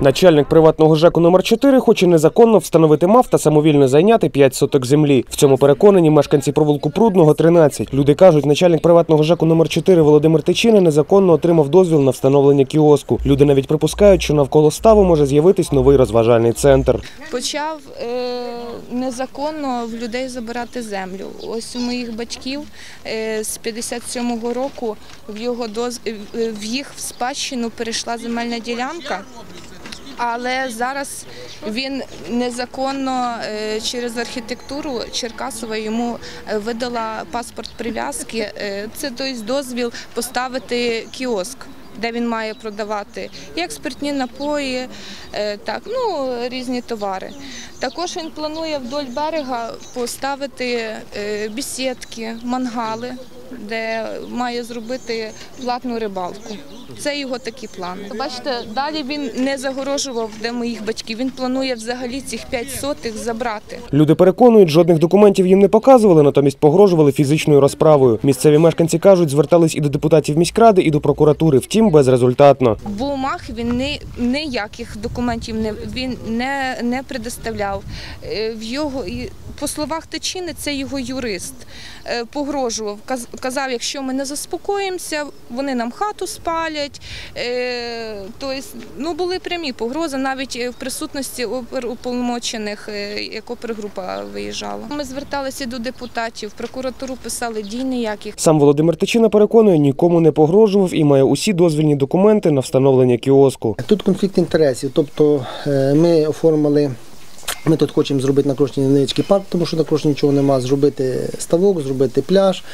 Начальник приватного ЖЕКу номер 4 хоче незаконно встановити МАФ та самовільно зайняти 5 соток землі. В цьому переконані мешканці провулку Прудного 13. Люди кажуть, начальник приватного ЖЕКу номер 4 Володимир Тичина незаконно отримав дозвіл на встановлення кіоску. Люди навіть припускають, що навколо ставу може з'явитись новий розважальний центр. почав е, незаконно в людей забирати землю. Ось у моїх батьків е, з 57-го року в його доз... в їх в спадщину перейшла земельна ділянка. Але зараз він незаконно е, через архітектуру Черкасова йому е, видала паспорт прив'язки. Е, Це тобто дозвіл поставити кіоск, де він має продавати як спиртні напої, так ну різні товари. Також він планує вдоль берега поставити бесідки, мангали, де має зробити платну рибалку. Це його такі плани. Бачите, далі він не загорожував, де моїх батьків. Він планує взагалі цих 5 сотих забрати. Люди переконують, жодних документів їм не показували, натомість погрожували фізичною розправою. Місцеві мешканці кажуть, звертались і до депутатів міськради, і до прокуратури, втім безрезультатно. В бумаг він не, ніяких документів не, він не, не предоставляв. Е, В його, по словах Тичини, це його юрист. Е, Погрожував, казав, якщо ми не заспокоїмося, вони нам хату спалять. Е, Тобто, ну, були прямі погрози, навіть е, в присутності оперуполномочених, е, як опергрупа виїжджала. Ми зверталися до депутатів, прокуратуру писали дій ніяких. Сам Володимир Тичина переконує, нікому не погрожував і має усі дозвільні документи на встановлення кіоску. Тут конфлікт інтересів. Тобто ми оформили. Ми тут хочемо зробити на Крошні невеличкий парк, тому що на Крошні нічого нема. Зробити ставок, зробити пляж,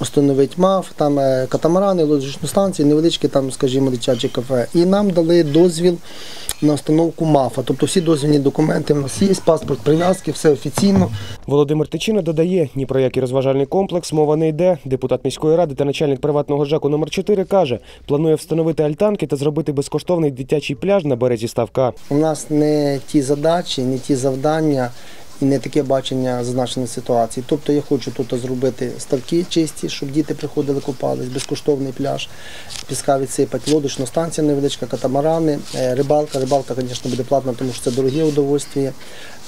встановити МАФ, там е, катамарани, лодочну станцію, невеличке там, скажімо, дитяче кафе. І нам дали дозвіл на установку МАФа. Тобто всі дозвільні документи в нас є, паспорт прив'язки, все офіційно. Володимир Тичина додає, ні про який розважальний комплекс мова не йде. Депутат міської ради та начальник приватного ЖЕКу номер 4 каже, планує встановити альтанки та зробити безкоштовний дитячий пляж на березі ставка. У нас не ті задачі, не ті завдання завдання і не таке бачення зазначеної ситуації. Тобто я хочу тут зробити ставки чисті, щоб діти приходили, купались, безкоштовний пляж, піска відсипати, лодочна станція невеличка, катамарани, е, рибалка. Рибалка, звісно, буде платна, тому що це дороге удовольствие.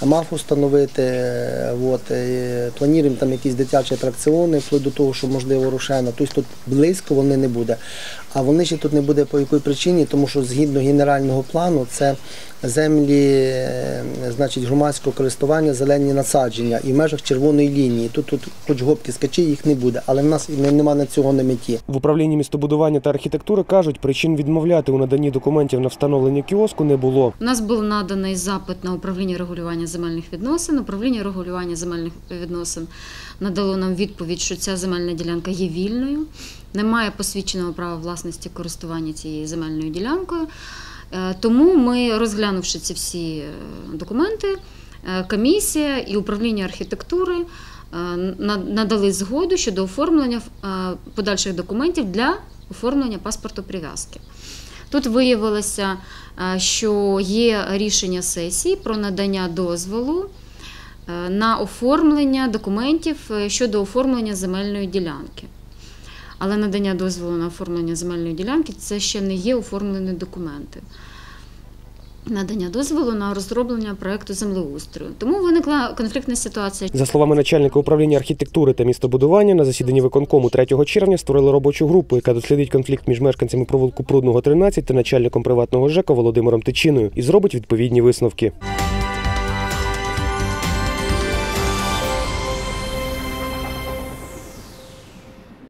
Мафу встановити, е, от, е, плануємо там якісь дитячі атракціони, вплоть до того, що можливо рушена. Тобто тут близько вони не буде. А вони ще тут не буде по якій причині, тому що згідно генерального плану це землі значить, громадського користування, зелені насадження і в межах червоної лінії. Тут, тут хоч гопки скачи, їх не буде, але в нас і нема на цього на меті. В управлінні містобудування та архітектури кажуть, причин відмовляти у наданні документів на встановлення кіоску не було. У нас був наданий запит на управління регулювання земельних відносин. Управління регулювання земельних відносин надало нам відповідь, що ця земельна ділянка є вільною, немає посвідченого права власності користування цією земельною ділянкою. Е, Тому ми, розглянувши ці всі е, документи, комісія і управління архітектури е, надали згоду щодо оформлення е, подальших документів для оформлення паспорту прив'язки. Тут виявилося, е, що є рішення сесії про надання дозволу е, на оформлення документів е, щодо оформлення земельної ділянки. Але надання дозволу на оформлення земельної ділянки це ще не є оформлені документи. Надання дозволу на розроблення проекту землеустрою. Тому виникла конфліктна ситуація. За словами начальника управління архітектури та містобудування, на засіданні виконкому 3 червня створили робочу групу, яка дослідить конфлікт між мешканцями провулку Прудного 13 та начальником приватного ЖЕКа Володимиром Тичиною і зробить відповідні висновки.